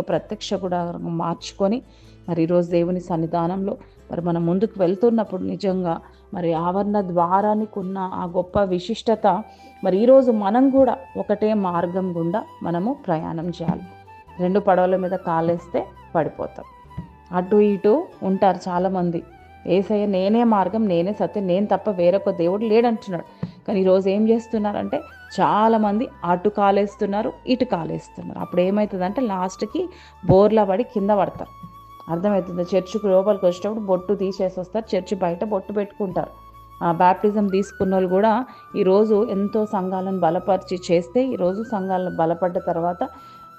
ఒక ప్రత్యక్ష కూడా మార్చుకొని మరి ఈరోజు దేవుని సన్నిధానంలో మరి మనం ముందుకు వెళ్తున్నప్పుడు నిజంగా మరి ఆవరణ ద్వారానికి ఉన్న ఆ గొప్ప విశిష్టత మరి ఈరోజు మనం కూడా ఒకటే మార్గం గుండా మనము ప్రయాణం చేయాలి. రెండు పడవల మీద కాలేస్తే పడిపోతాం. అటు ఇటు ఉంటారు చాలామంది. ఏసయ్య నేనే మార్గం నేనే సత్యం నేను తప్ప వేరొక దేవుడు లేడంటున్నాడు. కానీ ఈరోజు ఏం చేస్తున్నారంటే చాలామంది అటు కాలేస్తున్నారు ఇటు కాలేస్తున్నారు. అప్పుడు ఏమవుతుందంటే లాస్ట్కి బోర్లా పడి కింద పడతారు. అర్థమవుతుంది చర్చికి లోపలికి వచ్చేటప్పుడు బొట్టు తీసేసి వస్తారు చర్చి బయట బొట్టు పెట్టుకుంటారు. ఆ బ్యాప్టిజం తీసుకున్న వాళ్ళు కూడా ఈరోజు ఎంతో సంఘాలను బలపరిచి చేస్తే ఈరోజు సంఘాలను బలపడ్డ తర్వాత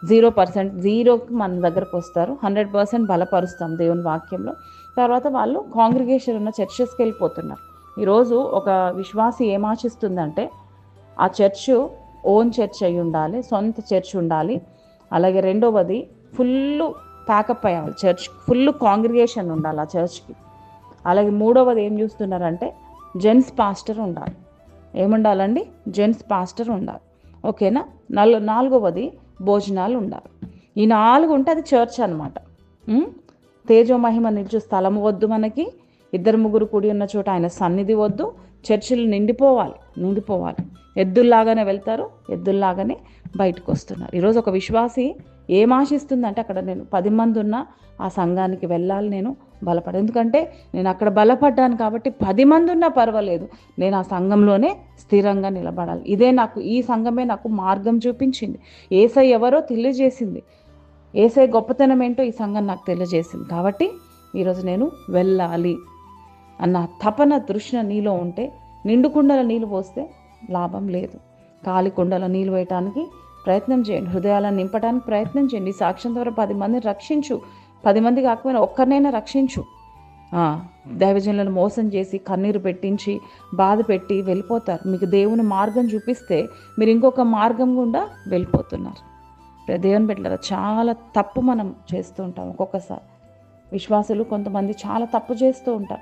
జీరో పర్సెంట్ జీరోకి మన దగ్గరకు వస్తారు. హండ్రెడ్ పర్సెంట్ బలపరుస్తాం దేవుని వాక్యంలో. తర్వాత వాళ్ళు కాంగ్రిగేషన్ ఉన్న చర్చెస్కి వెళ్ళిపోతున్నారు. ఈరోజు ఒక విశ్వాసి ఏమాశిస్తుందంటే ఆ చర్చ్ ఓన్ చర్చ్ అయి ఉండాలి సొంత చర్చ్ ఉండాలి. అలాగే రెండవది ఫుల్ ప్యాకప్ అయ్యాలి చర్చ్ ఫుల్ కాంగ్రిగేషన్ ఉండాలి ఆ చర్చ్కి. అలాగే మూడవది ఏం చూస్తున్నారంటే జెంట్స్ పాస్టర్ ఉండాలి. ఏముండాలండి? జెంట్స్ పాస్టర్ ఉండాలి. ఓకేనా? నల్ నాలుగవది భోజనాలు ఉండాలి ఈ నాలుగు ఉంటే అది చర్చ్ అనమాట తేజో మహిమ నిలిచే స్థలం వద్దు మనకి. ఇద్దరు ముగ్గురు కూడి ఉన్న చోట ఆయన సన్నిధి వద్దు చర్చిలు నిండిపోవాలి నిండిపోవాలి. ఎద్దుల్లాగానే వెళ్తారు ఎద్దుల్లాగానే బయటకు వస్తున్నారు. ఈరోజు ఒక విశ్వాసి ఏం ఆశిస్తుందంటే అక్కడ నేను పది మంది ఉన్న ఆ సంఘానికి వెళ్ళాలి నేను బలపడ. ఎందుకంటే నేను అక్కడ బలపడ్డాను కాబట్టి పది మంది ఉన్నా పర్వాలేదు. నేను ఆ సంఘంలోనే స్థిరంగా నిలబడాలి. ఇదే నాకు ఈ సంఘమే నాకు మార్గం చూపించింది. ఏసై ఎవరో తెలియజేసింది. ఏసై గొప్పతనం ఏంటో ఈ సంఘం నాకు తెలియజేసింది. కాబట్టి ఈరోజు నేను వెళ్ళాలి. అన్న తపన తృష్ణ నీలో ఉంటే నిండు కుండల నీళ్ళు పోస్తే లాభం లేదు. కాలి కుండల నీళ్ళు వేయటానికి ప్రయత్నం చేయండి. హృదయాలను నింపడానికి ప్రయత్నం చేయండి. సాక్ష్యం ద్వారా పది మందిని రక్షించు. పది మంది కాకపోయినా ఒక్కరినైనా రక్షించు. దైవజనులను మోసం చేసి కన్నీరు పెట్టించి బాధ పెట్టి వెళ్ళిపోతారు. మీకు దేవుని మార్గం చూపిస్తే మీరు ఇంకొక మార్గం గుండా వెళ్ళిపోతున్నారు. దేవుని పెట్టారా చాలా తప్పు మనం చేస్తూ ఉంటాం ఒక్కొక్కసారి. విశ్వాసులు కొంతమంది చాలా తప్పు చేస్తూ ఉంటారు.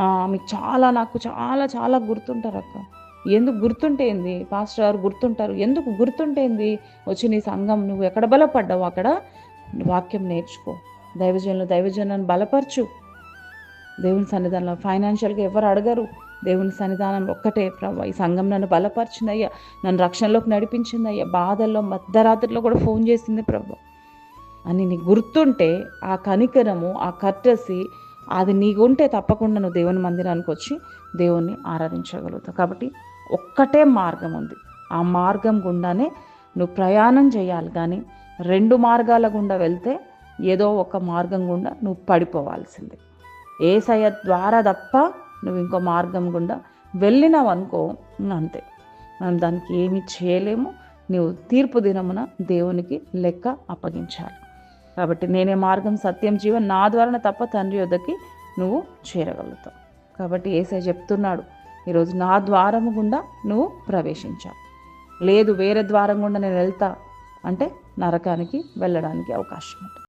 మీకు చాలా నాకు చాలా చాలా గుర్తుంటారు అక్క. ఎందుకు గుర్తుంటేంది పాస్టర్ గారు గుర్తుంటారు. ఎందుకు గుర్తుంటేంది వచ్చి నీ సంఘం నువ్వు ఎక్కడ బలపడ్డావు అక్కడ? వాక్యం నేర్చుకో. దైవజనులు దైవజనాన్ని బలపరచు. దేవుని సన్నిధానంలో ఫైనాన్షియల్గా ఎవరు అడగరు. దేవుని సన్నిధానం ఒక్కటే ప్రభు. ఈ సంఘం నన్ను బలపరిచిందయ్యా. నన్ను రక్షణలోకి నడిపించిందయ్యా. బాధల్లో మధ్యరాత్రిలో కూడా ఫోన్ చేసింది ప్రభా. అని నీకు గుర్తుంటే ఆ కనికరము ఆ కర్టసి అది నీకుంటే తప్పకుండా నువ్వు దేవుని మందిరానికి వచ్చి దేవుణ్ణి ఆరాధించగలుగుతావు. కాబట్టి ఒక్కటే మార్గం ఉంది. ఆ మార్గం గుండానే నువ్వు ప్రయాణం చేయాలి. కానీ రెండు మార్గాల గుండా వెళ్తే ఏదో ఒక మార్గం గుండా నువ్వు పడిపోవాల్సిందే. ఏసయ ద్వారా తప్ప నువ్వు ఇంకో మార్గం గుండా వెళ్ళినావు అనుకో అంతే. మనం దానికి ఏమి చేయలేము. నువ్వు తీర్పు దినమున దేవునికి లెక్క అప్పగించాలి. కాబట్టి నేనే మార్గం సత్యం జీవన్ నా ద్వారా తప్ప తండ్రి వద్దకి నువ్వు చేరగలుగుతావు. కాబట్టి ఏసై చెప్తున్నాడు ఈరోజు నా ద్వారము గుండా నువ్వు ప్రవేశించావు. లేదు వేరే ద్వారం గుండా నేను వెళ్తా అంటే నరకానికి వెళ్ళడానికి అవకాశం ఉంటుంది.